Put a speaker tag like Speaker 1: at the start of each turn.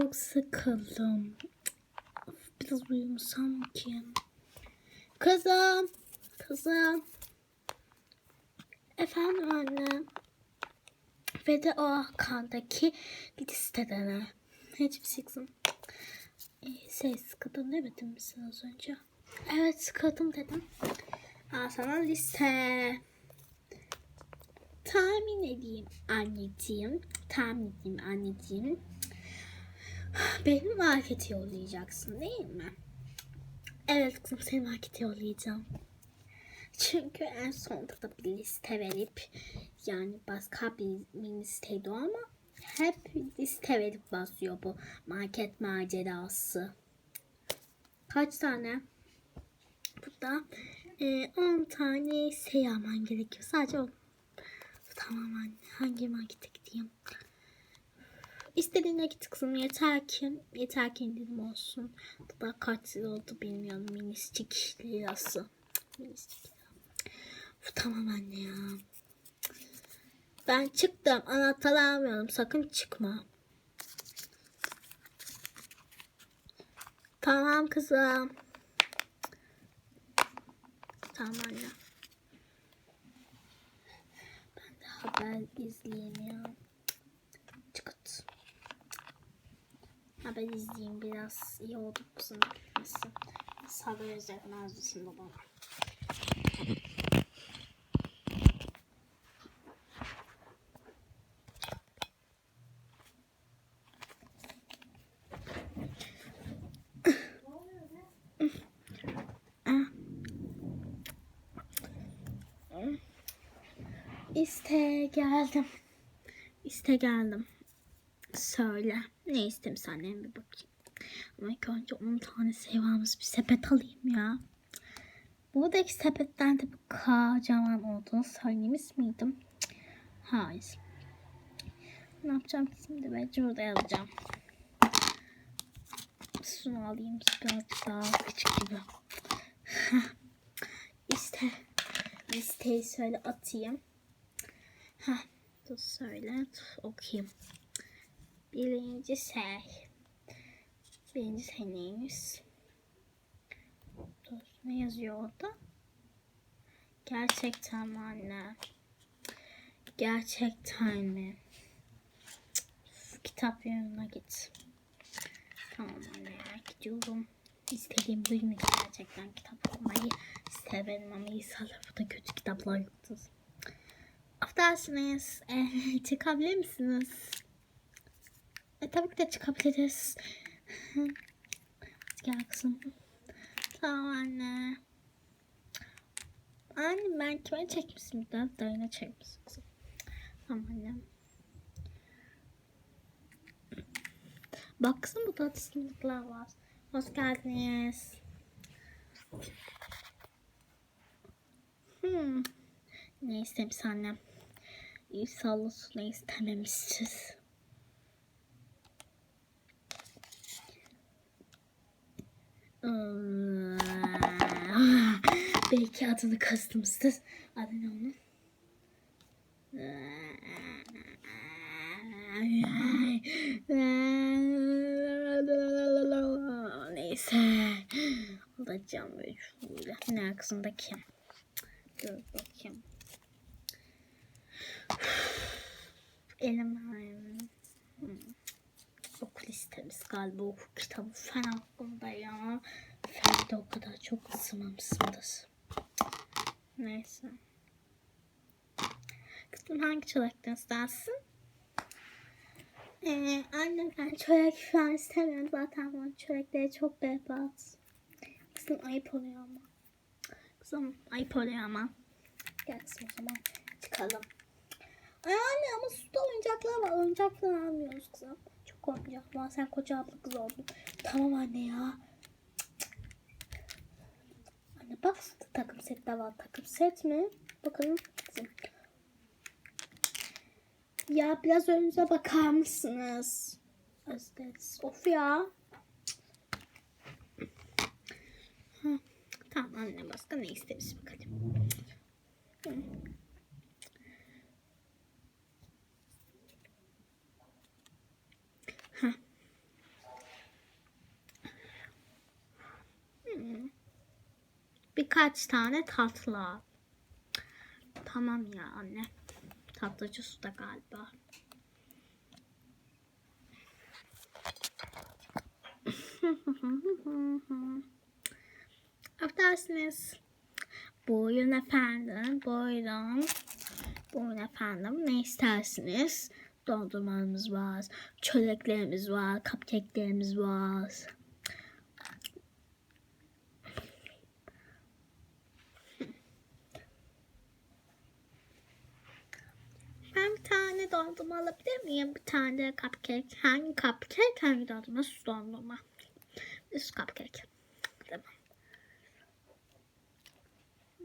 Speaker 1: çok sıkıldım. Of, Biraz uyumasam ki. Kızım. Kızım. Efendim anne. Ve de o Hakan'daki listeden. Hiçbir şey kızım. Ee, şey sıkıldım demedim mi sen az önce? Evet sıkıldım dedim. Al sana liste. Tahmin edeyim anneciğim. Tahmin edeyim anneciğim. Benim markete yollayacaksın değil mi? Evet kızım seni markete yollayacağım. Çünkü en sonunda da bir liste verip yani başka bir listeydi o ama hep liste verip basıyor bu market macerası. Kaç tane? Burada e, 10 tane şey alman gerekiyor. Sadece 10. Tamam anne. Hangi markete gideyim? İstediğine git kızım. Yeter ki, yeter ki indirim olsun. Daha kaç lira oldu bilmiyorum. Miniscik lirası. Miniscik. Uf, tamam anne ya. Ben çıktım. Anahtarı almıyorum. Sakın çıkma. Tamam kızım. Tamam anne. Ben de haber izleyeyim ya. Çıkıt. Haber izleyeyim biraz. iyi oldu. Nasıl? Nasıl haber izletmez şimdi bana. İste geldim. İste geldim. Söyle. Ne istemiş annem bir bakayım. Ama ilk önce 10 tane sevamız bir sepet alayım ya. Buradaki sepetten de bu kocaman olduğunu söylemiş miydim? Hayır. Ne yapacağım şimdi? Ben şurada yazacağım. Şunu alayım. Birazcık daha küçük gibi. İşte listeyi şöyle atayım. Heh, dur söyle dur, okuyayım. Birinci şey. Birinci neymiş? Dur ne yazıyor orada? Gerçekten mi anne? Gerçekten mi? Kitap yanına git. Tamam anne ya, gidiyorum. İstediğim buymuş gerçekten kitap okumayı severim ama inşallah bu da kötü kitaplar yoktur. Affedersiniz. E, çıkabilir misiniz? E, tabii ki de çıkabiliriz. Gel kızım. Tamam anne. Anne ben kime çekmişim daha? Dayına çekmişim kızım. Tamam annem. Bak kızım bu da sınıflar var. Hoş geldiniz. Hmm. Ne istemiş annem? Sallasın ne istememişiz. Belki adını kastımızdır. Adı ne onun? Neyse. Alacağım böyle şöyle. Ne arkasındaki? Dur bakayım. Elim ayağım. Hmm. Okul listemiz galiba okul kitabı fen hakkında ya. Fende o kadar çok ısınmamışsındır. Neyse. Kızım hangi çörekten istersin? Ee, annem ben çörek falan istemiyorum zaten bana çörekleri çok berbat. Kızım ayıp oluyor ama. Kızım ayıp oluyor ama. Gel kızım o zaman çıkalım. Ay anne ama suda oyuncaklar var. Oyuncak falan almıyoruz kızım. Çok oyuncak var. Sen koca abla kız oldun. Tamam anne ya. Bak takım setler var. Takım set mi? Bakalım. Ya biraz önünüze bakar mısınız? Özleriz. Of ya. Tamam anne başka ne istemiş bakalım. Hı. Birkaç tane tatlı al. Tamam ya anne. Tatlıcı suda galiba. Affedersiniz. Buyurun efendim. Buyurun. Buyurun efendim. Ne istersiniz? Dondurmamız var. Çöreklerimiz var. Cupcake'lerimiz var. Tane dondurma alabilir miyim? Bir tane de cupcake. Hangi cupcake? Hangi dondurma? Süt dondurma. Süt cupcake.